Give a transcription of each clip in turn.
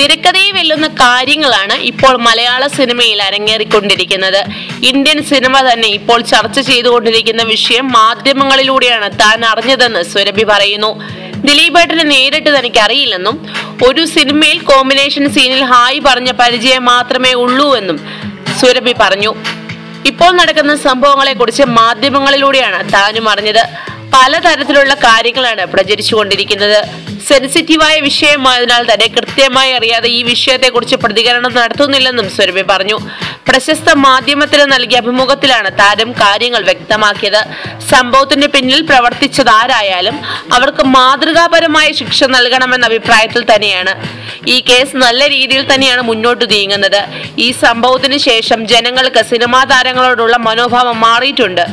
തിരക്കഥയെ വെല്ലുന്ന കാര്യങ്ങളാണ് ഇപ്പോൾ മലയാള സിനിമയിൽ അരങ്ങേറിക്കൊണ്ടിരിക്കുന്നത്. ഇന്ത്യൻ സിനിമ തന്നെ ഇപ്പോൾ ചർച്ച ചെയ്തുകൊണ്ടിരിക്കുന്ന വിഷയം മാധ്യമങ്ങളിലൂടെയാണ് താൻ അറിഞ്ഞതെന്ന് സുരഭി പറയുന്നു. ദിലീപേട്ടനെ നേരിട്ട് തനിക്ക് അറിയില്ലെന്നും ഒരു സിനിമയിൽ കോമ്പിനേഷൻ സീനിൽ ഹായ് പറഞ്ഞ പരിചയം മാത്രമേ ഉള്ളൂ എന്നും സുരഭി പറഞ്ഞു. ഇപ്പോൾ നടക്കുന്ന സംഭവങ്ങളെ കുറിച്ച് മാധ്യമങ്ങളിലൂടെയാണ് താനും അറിഞ്ഞത്. പലതരത്തിലുള്ള കാര്യങ്ങളാണ് പ്രചരിച്ചുകൊണ്ടിരിക്കുന്നത്. സെൻസിറ്റീവായ വിഷയമായതിനാൽ തന്നെ കൃത്യമായി അറിയാതെ ഈ വിഷയത്തെക്കുറിച്ച് പ്രതികരണം നടത്തുന്നില്ലെന്നും സുരഭി പറഞ്ഞു. പ്രശസ്ത മാധ്യമത്തിന് നൽകിയ അഭിമുഖത്തിലാണ് താരം കാര്യങ്ങൾ വ്യക്തമാക്കിയത്. സംഭവത്തിന് പിന്നിൽ പ്രവർത്തിച്ചത് ആരായാലും അവർക്ക് മാതൃകാപരമായ ശിക്ഷ നൽകണമെന്ന അഭിപ്രായത്തിൽ തന്നെയാണ്. ഈ കേസ് നല്ല രീതിയിൽ തന്നെയാണ് മുന്നോട്ട് നീങ്ങുന്നത്. ഈ സംഭവത്തിന് ശേഷം ജനങ്ങൾക്ക് സിനിമാ താരങ്ങളോടുള്ള മനോഭാവം മാറിയിട്ടുണ്ട്.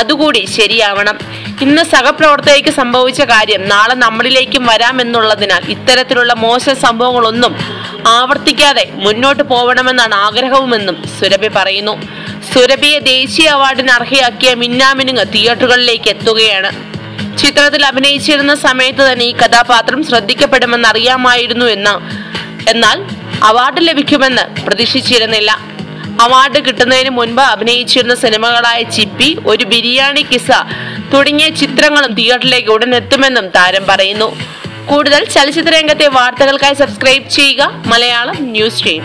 അതുകൂടി ശരിയാവണം. ഇന്ന് സഹപ്രവർത്തകയ്ക്ക് സംഭവിച്ച കാര്യം നാളെ നമ്മളിലേക്കും വരാമെന്നുള്ളതിനാൽ ഇത്തരത്തിലുള്ള മോശ സംഭവങ്ങളൊന്നും ആവർത്തിക്കാതെ മുന്നോട്ട് പോകണമെന്നാണ് ആഗ്രഹവുമെന്നും സുരഭി പറയുന്നു. സുരഭിയെ ദേശീയ അവാർഡിന് അർഹയാക്കിയ മിന്നാമിനുങ്ങ് തിയേറ്ററുകളിലേക്ക് എത്തുകയാണ്. ചിത്രത്തിൽ അഭിനയിച്ചിരുന്ന സമയത്ത് തന്നെ ഈ കഥാപാത്രം ശ്രദ്ധിക്കപ്പെടുമെന്ന് അറിയാമായിരുന്നു എന്ന എന്നാൽ അവാർഡ് ലഭിക്കുമെന്ന് പ്രതീക്ഷിച്ചിരുന്നില്ല. അവാർഡ് കിട്ടുന്നതിന് മുൻപ് അഭിനയിച്ചിരുന്ന സിനിമകളായ ചിപ്പി ഒരു ബിരിയാണി കിസ തുടങ്ങിയ ചിത്രങ്ങളും തിയേറ്ററിലേക്ക് ഉടൻ എത്തുമെന്നും താരം പറയുന്നു. കൂടുതൽ ചലച്ചിത്ര രംഗത്തെ വാർത്തകൾക്കായി സബ്സ്ക്രൈബ് ചെയ്യുക മലയാളം ന്യൂസ് സ്ട്രീം